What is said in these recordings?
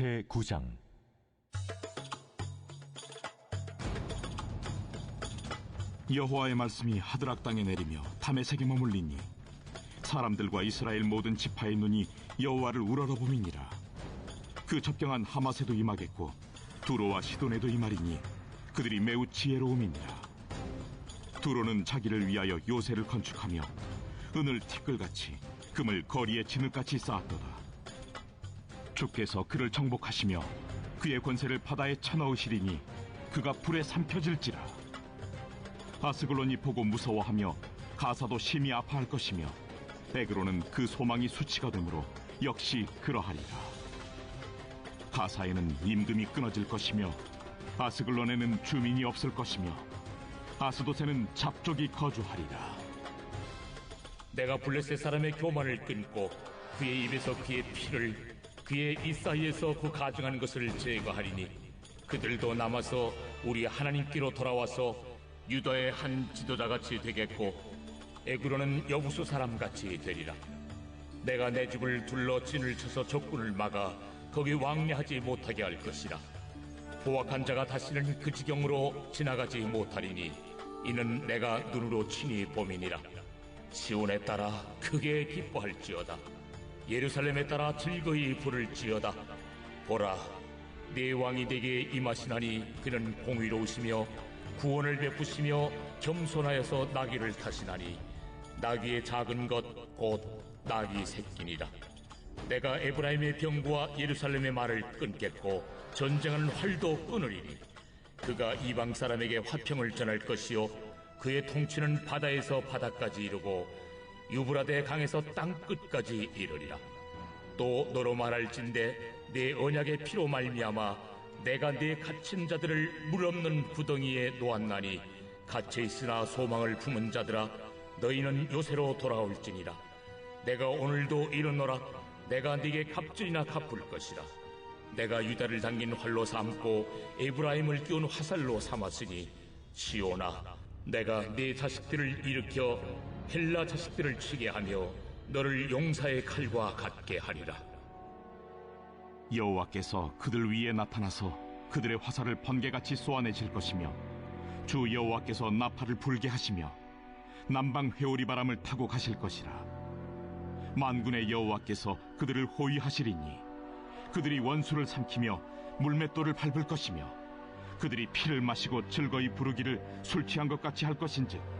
제 9장. 여호와의 말씀이 하드락 땅에 내리며 담에색에 머물리니 사람들과 이스라엘 모든 지파의 눈이 여호와를 우러러보미니라. 그 접경한 하마세도 임하겠고 두로와 시돈에도 임하리니 그들이 매우 지혜로움이니라. 두로는 자기를 위하여 요새를 건축하며 은을 티끌같이 금을 거리에 진흙같이 쌓았도다 주께서 그를 정복하시며 그의 권세를 바다에 쳐넣으시리니 그가 불에 삼켜질지라. 아스글론이 보고 무서워하며 가사도 심히 아파할 것이며 에그로는 그 소망이 수치가 되므로 역시 그러하리라. 가사에는 임금이 끊어질 것이며 아스글론에는 주민이 없을 것이며 아스도세는 잡족이 거주하리라. 내가 블레셋 사람의 교만을 끊고 그의 입에서 그의 피를 그의 이 사이에서 그 가증한 것을 제거하리니 그들도 남아서 우리 하나님께로 돌아와서 유다의 한 지도자같이 되겠고 에그로는 여부수 사람같이 되리라. 내가 내 집을 둘러 진을 쳐서 적군을 막아 거기 왕래하지 못하게 할 것이라. 포악한 자가 다시는 그 지경으로 지나가지 못하리니 이는 내가 눈으로 친히 보미니라. 시온에 따라 크게 기뻐할지어다 예루살렘에 따라 즐거이 부를지어다. 보라 네 왕이 내게 임하시나니 그는 공의로우시며 구원을 베푸시며 겸손하여서 나귀를 타시나니 나귀의 작은 것 곧 나귀 새끼니라. 내가 에브라임의 병과 예루살렘의 말을 끊겠고 전쟁하는 활도 끊으리니 그가 이방 사람에게 화평을 전할 것이요 그의 통치는 바다에서 바다까지 이르고 유브라데 강에서 땅 끝까지 이르리라. 또 너로 말할진대 내 언약의 피로 말미암아 내가 네 갇힌 자들을 물 없는 구덩이에 놓았나니 갇혀 있으나 소망을 품은 자들아 너희는 요새로 돌아올지니라. 내가 오늘도 이르노라. 내가 네게 값줄이나 갚을 것이라. 내가 유다를 당긴 활로 삼고 에브라임을 끼운 화살로 삼았으니 시오나 내가 네 자식들을 일으켜 헬라 자식들을 치게 하며 너를 용사의 칼과 같게 하리라. 여호와께서 그들 위에 나타나서 그들의 화살을 번개같이 쏘아내실 것이며 주 여호와께서 나팔을 불게 하시며 남방 회오리 바람을 타고 가실 것이라. 만군의 여호와께서 그들을 호위하시리니 그들이 원수를 삼키며 물맷돌을 밟을 것이며 그들이 피를 마시고 즐거이 부르기를 술 취한 것 같이 할 것인즉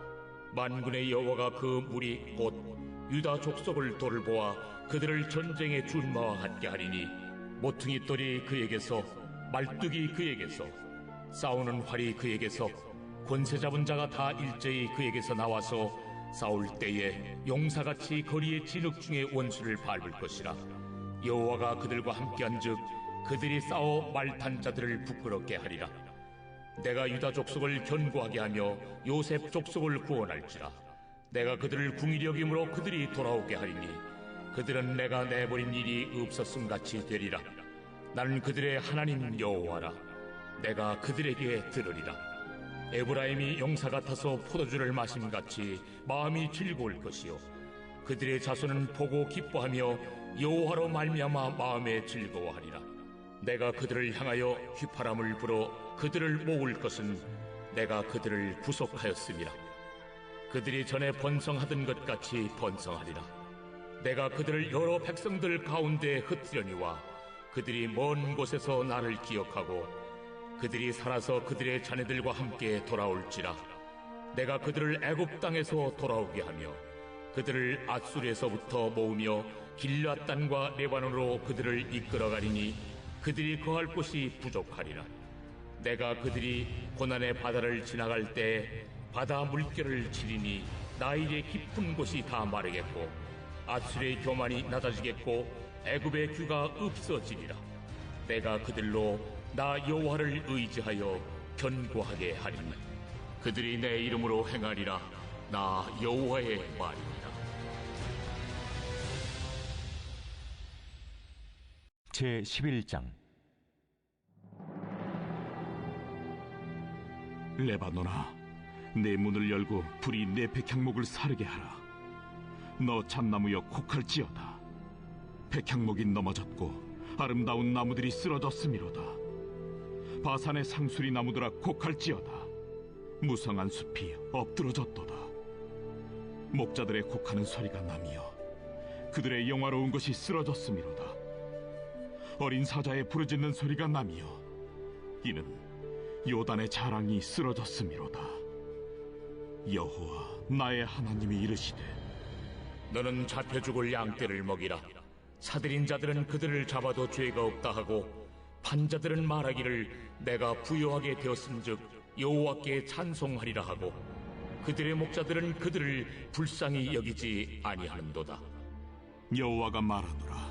만군의 여호와가 그 무리 곧 유다 족속을 돌보아 그들을 전쟁의 준마와 같게 하리니 모퉁이 돌이 그에게서 말뚝이 그에게서 싸우는 활이 그에게서 권세 잡은 자가 다 일제히 그에게서 나와서 싸울 때에 용사같이 거리의 진흙 중에 원수를 밟을 것이라. 여호와가 그들과 함께한즉 그들이 싸워 말탄 자들을 부끄럽게 하리라 내가 유다 족속을 견고하게 하며 요셉 족속을 구원할지라. 내가 그들을 궁일이 여김으로 그들이 돌아오게 하리니 그들은 내가 내버린 일이 없었음 같이 되리라. 나는 그들의 하나님 여호와라. 내가 그들에게 들으리라. 에브라임이 용사 같아서 포도주를 마심 같이 마음이 즐거울 것이요. 그들의 자손은 보고 기뻐하며 여호와로 말미암아 마음에 즐거워하리라 내가 그들을 향하여 휘파람을 불어 그들을 모을 것은 내가 그들을 구속하였음이라. 그들이 전에 번성하던 것 같이 번성하리라. 내가 그들을 여러 백성들 가운데 흩으려니와 그들이 먼 곳에서 나를 기억하고 그들이 살아서 그들의 자녀들과 함께 돌아올지라. 내가 그들을 애굽 땅에서 돌아오게 하며 그들을 앗술에서부터 모으며 길앗 땅과 레바논으로 그들을 이끌어가리니 그들이 거할 곳이 부족하리라. 내가 그들이 고난의 바다를 지나갈 때 바다 물결을 치리니 나일의 깊은 곳이 다 마르겠고 아술의 교만이 낮아지겠고 애굽의 규가 없어지리라. 내가 그들로 나 여호와를 의지하여 견고하게 하리니 그들이 내 이름으로 행하리라. 나 여호와의 말이니 제 11장 레바노나, 내 문을 열고 불이 내 백향목을 사르게 하라. 너 참나무여 곡할지어다. 백향목이 넘어졌고 아름다운 나무들이 쓰러졌음이로다. 바산의 상수리 나무들아 곡할지어다. 무성한 숲이 엎드러졌도다. 목자들의 곡하는 소리가 나며 그들의 영화로운 것이 쓰러졌음이로다. 어린 사자의 부르짖는 소리가 나며 이는 요단의 자랑이 쓰러졌음이로다. 여호와 나의 하나님이 이르시되 너는 잡혀 죽을 양떼를 먹이라. 사들인 자들은 그들을 잡아도 죄가 없다 하고 판자들은 말하기를 내가 부요하게 되었은즉 여호와께 찬송하리라 하고 그들의 목자들은 그들을 불쌍히 여기지 아니하는도다. 여호와가 말하노라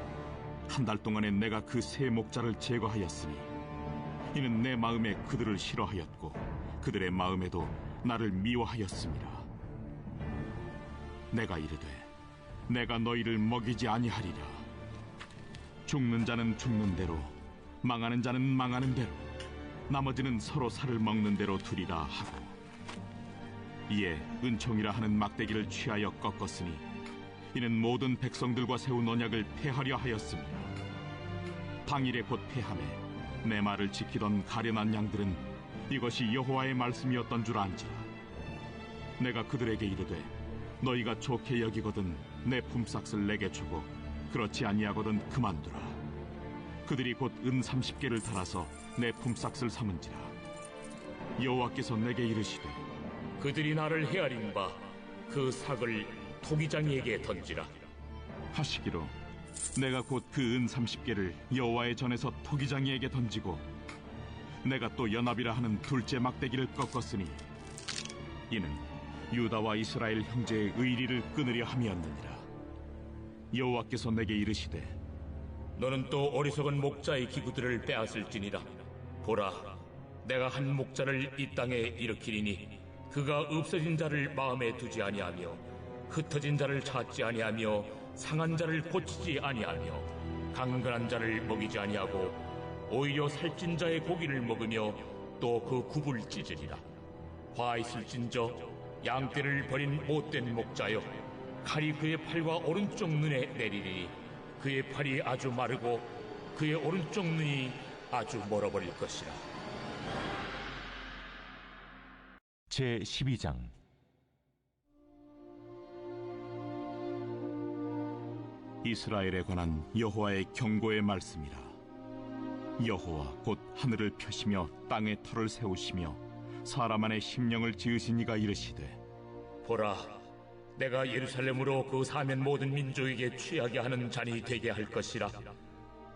한 달 동안에 내가 그 세 목자를 제거하였으니 이는 내 마음에 그들을 싫어하였고 그들의 마음에도 나를 미워하였습니다. 내가 이르되 내가 너희를 먹이지 아니하리라. 죽는 자는 죽는 대로 망하는 자는 망하는 대로 나머지는 서로 살을 먹는 대로 두리라 하고 이에 은총이라 하는 막대기를 취하여 꺾었으니 이는 모든 백성들과 세운 언약을 폐하려 하였습니다. 당일에 곧 폐함에 내 말을 지키던 가련한 양들은 이것이 여호와의 말씀이었던 줄 안지라. 내가 그들에게 이르되 너희가 좋게 여기거든 내 품삯을 내게 주고 그렇지 아니하거든 그만두라. 그들이 곧은 삼십 개를 달아서 내 품삯을 삼은지라. 여호와께서 내게 이르시되 그들이 나를 헤아린 바 그 삭을 토기장이에게 던지라. 하시기로 내가 곧 그은 삼십 개를 여호와의 전에서 토기장이에게 던지고 내가 또 연합이라 하는 둘째 막대기를 꺾었으니 이는 유다와 이스라엘 형제의 의리를 끊으려 함이었느니라. 여호와께서 내게 이르시되 너는 또 어리석은 목자의 기구들을 빼앗을지니라. 보라 내가 한 목자를 이 땅에 일으키리니 그가 없어진 자를 마음에 두지 아니하며 흩어진 자를 찾지 아니하며 상한 자를 고치지 아니하며 강건한 자를 먹이지 아니하고 오히려 살찐 자의 고기를 먹으며 또 그 굽을 찢으리라. 화 있을진저 양떼를 버린 못된 목자여 칼이 그의 팔과 오른쪽 눈에 내리리니 그의 팔이 아주 마르고 그의 오른쪽 눈이 아주 멀어버릴 것이라. 제 12장 이스라엘에 관한 여호와의 경고의 말씀이라 여호와 곧 하늘을 펴시며 땅에 터를 세우시며 사람 안에 심령을 지으신 이가 이르시되 보라, 내가 예루살렘으로 그 사면 모든 민족에게 취하게 하는 잔이 되게 할 것이라.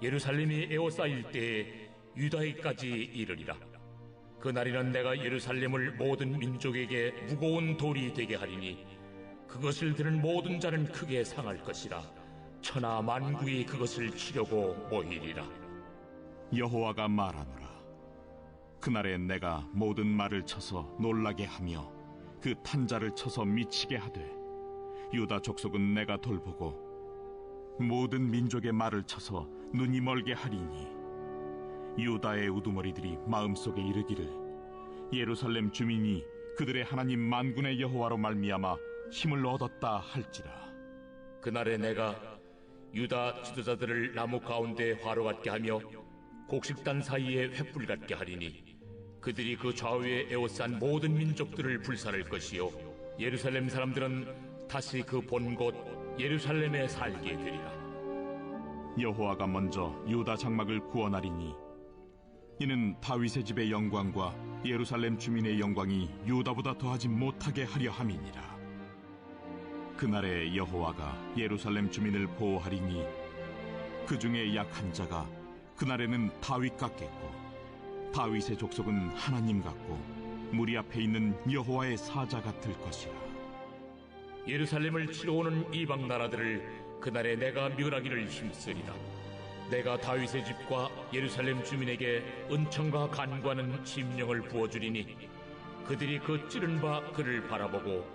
예루살렘이 에워싸일 때에 유다에까지 이르리라. 그날에는 내가 예루살렘을 모든 민족에게 무거운 돌이 되게 하리니 그것을 들은 모든 자는 크게 상할 것이라. 천하 만국이 그것을 치려고 모이리라. 여호와가 말하노라 그날에 내가 모든 말을 쳐서 놀라게 하며 그 탄자를 쳐서 미치게 하되 유다 족속은 내가 돌보고 모든 민족의 말을 쳐서 눈이 멀게 하리니 유다의 우두머리들이 마음속에 이르기를 예루살렘 주민이 그들의 하나님 만군의 여호와로 말미암아 힘을 얻었다 할지라 그날에 내가 유다 지도자들을 나무 가운데 화로 같게 하며 곡식단 사이에 횃불 같게 하리니 그들이 그 좌우에 에워싼 모든 민족들을 불살할 것이요 예루살렘 사람들은 다시 그 본 곳 예루살렘에 살게 되리라. 여호와가 먼저 유다 장막을 구원하리니 이는 다윗의 집의 영광과 예루살렘 주민의 영광이 유다보다 더하지 못하게 하려 함이니라 그날에 여호와가 예루살렘 주민을 보호하리니 그 중에 약한 자가 그날에는 다윗 같겠고 다윗의 족속은 하나님 같고 무리 앞에 있는 여호와의 사자 같을 것이라 예루살렘을 치러 오는 이방 나라들을 그날에 내가 멸하기를 힘쓰리라. 내가 다윗의 집과 예루살렘 주민에게 은총과 간과는 심령을 부어주리니 그들이 그 찌른 바 그를 바라보고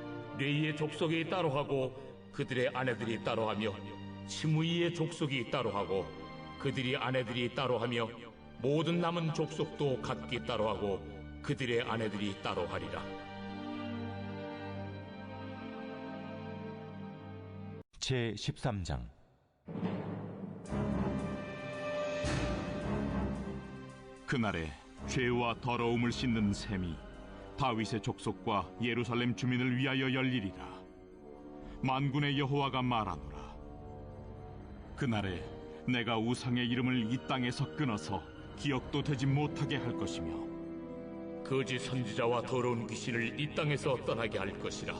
레이의 족속이 따로 하고 그들의 아내들이 따로 하며 시므이의 족속이 따로 하고 그들이 아내들이 따로 하며 모든 남은 족속도 각기 따로 하고 그들의 아내들이 따로 하리라. 제 13장. 그날에 죄와 더러움을 씻는 셈이 다윗의 족속과 예루살렘 주민을 위하여 열리리라 만군의 여호와가 말하노라 그날에 내가 우상의 이름을 이 땅에서 끊어서 기억도 되지 못하게 할 것이며 거짓 선지자와 더러운 귀신을 이 땅에서 떠나게 할 것이라.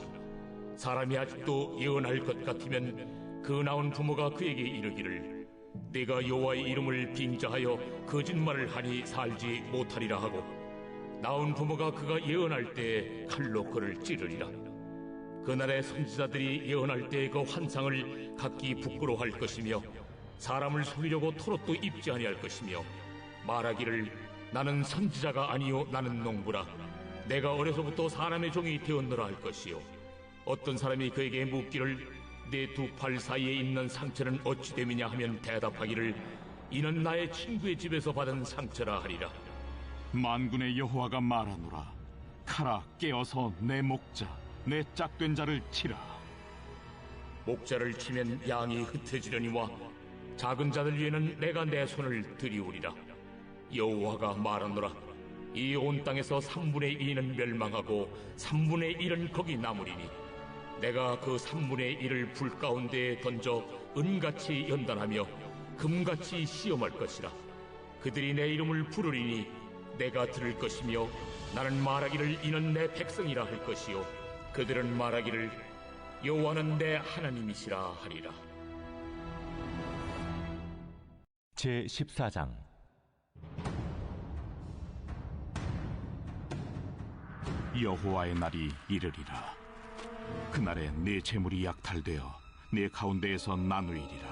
사람이 아직도 예언할 것 같으면 그 나온 부모가 그에게 이르기를 내가 여호와의 이름을 빙자하여 거짓말을 하니 살지 못하리라 하고 나온 부모가 그가 예언할 때에 칼로 그를 찌르리라. 그날에 선지자들이 예언할 때그 환상을 각기 부끄러워할 것이며 사람을 속이려고 토롯도 입지 아니할 것이며 말하기를 나는 선지자가 아니요 나는 농부라. 내가 어려서부터 사람의 종이 되었노라 할 것이요. 어떤 사람이 그에게 묻기를 내 두 팔 사이에 있는 상처는 어찌 됨이냐 하면 대답하기를 이는 나의 친구의 집에서 받은 상처라 하리라 만군의 여호와가 말하노라. 카라 깨어서 내 목자 내 짝된 자를 치라. 목자를 치면 양이 흩어지려니와 작은 자들 위에는 내가 내 손을 들이우리라. 여호와가 말하노라. 이 온 땅에서 3분의 2는 멸망하고 3분의 1은 거기 남으리니 내가 그 3분의 1을 불 가운데에 던져 은같이 연단하며 금같이 시험할 것이라. 그들이 내 이름을 부르리니 내가 들을 것이며 나는 말하기를 이는 내 백성이라 할 것이요. 그들은 말하기를 여호와는 내 하나님이시라 하리라. 제 14장. 여호와의 날이 이르리라. 그날에 네 재물이 약탈되어 네 가운데에서 나누이리라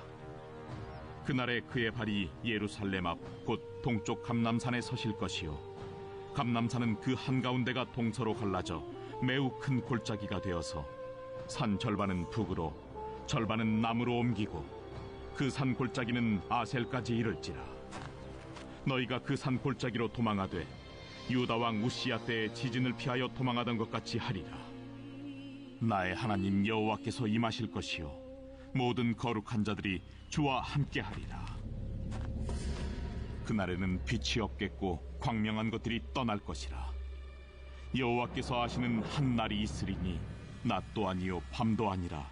그날에 그의 발이 예루살렘 앞 곧 동쪽 감남산에 서실 것이요. 감남산은 그 한가운데가 동서로 갈라져 매우 큰 골짜기가 되어서 산 절반은 북으로 절반은 남으로 옮기고 그 산 골짜기는 아셀까지 이를지라. 너희가 그 산 골짜기로 도망하되 유다 왕 우시야 때의 지진을 피하여 도망하던 것 같이 하리라. 나의 하나님 여호와께서 임하실 것이요 모든 거룩한 자들이 주와 함께하리라. 그날에는 빛이 없겠고 광명한 것들이 떠날 것이라. 여호와께서 하시는 한 날이 있으리니 낮도 아니요 밤도 아니라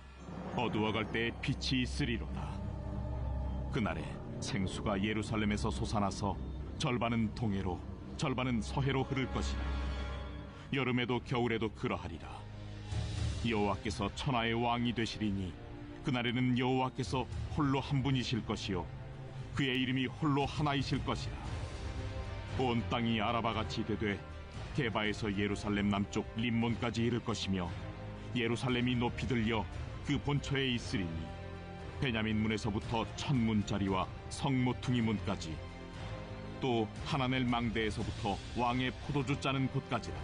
어두워갈 때에 빛이 있으리로다. 그날에 생수가 예루살렘에서 솟아나서 절반은 동해로 절반은 서해로 흐를 것이라. 여름에도 겨울에도 그러하리라. 여호와께서 천하의 왕이 되시리니 그날에는 여호와께서 홀로 한 분이실 것이요. 그의 이름이 홀로 하나이실 것이라. 온 땅이 아라바같이 되되 게바에서 예루살렘 남쪽 림몬까지 이를 것이며 예루살렘이 높이 들려 그 본처에 있으리니 베냐민 문에서부터 천문짜리와 성모퉁이 문까지 또 하나넬 망대에서부터 왕의 포도주 짜는 곳까지라.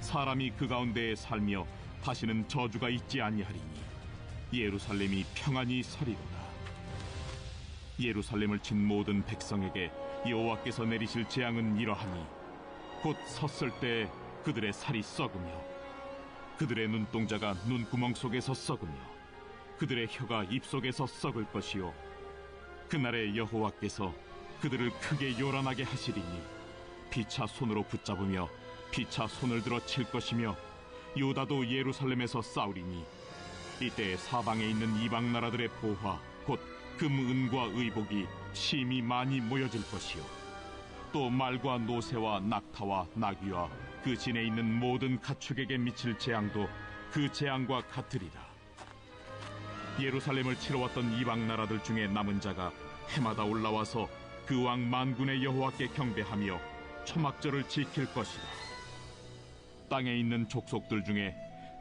사람이 그 가운데에 살며 다시는 저주가 있지 아니하리니 예루살렘이 평안히 서리로다. 예루살렘을 친 모든 백성에게 여호와께서 내리실 재앙은 이러하니 곧 섰을 때 그들의 살이 썩으며 그들의 눈동자가 눈구멍 속에서 썩으며 그들의 혀가 입 속에서 썩을 것이요 그날에 여호와께서 그들을 크게 요란하게 하시리니 피차 손으로 붙잡으며 피차 손을 들어 칠 것이며 유다도 예루살렘에서 싸우리니 이때 사방에 있는 이방 나라들의 보화 곧 금, 은과 의복이 심히 많이 모여질 것이요. 또 말과 노새와 낙타와 나귀와 그 진에 있는 모든 가축에게 미칠 재앙도 그 재앙과 같으리라. 예루살렘을 치러 왔던 이방 나라들 중에 남은 자가 해마다 올라와서 그 왕 만군의 여호와께 경배하며 초막절을 지킬 것이다. 땅에 있는 족속들 중에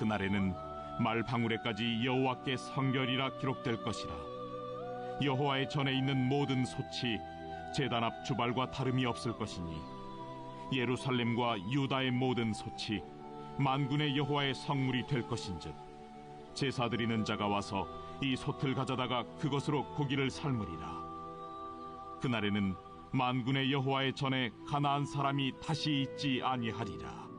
그날에는 말 방울에까지 여호와께 성결이라 기록될 것이라. 여호와의 전에 있는 모든 소치 제단 앞 주발과 다름이 없을 것이니 예루살렘과 유다의 모든 소치 만군의 여호와의 성물이 될 것인즉 제사 드리는 자가 와서 이 솥을 가져다가 그것으로 고기를 삶으리라. 그날에는 만군의 여호와의 전에 가나안 사람이 다시 있지 아니하리라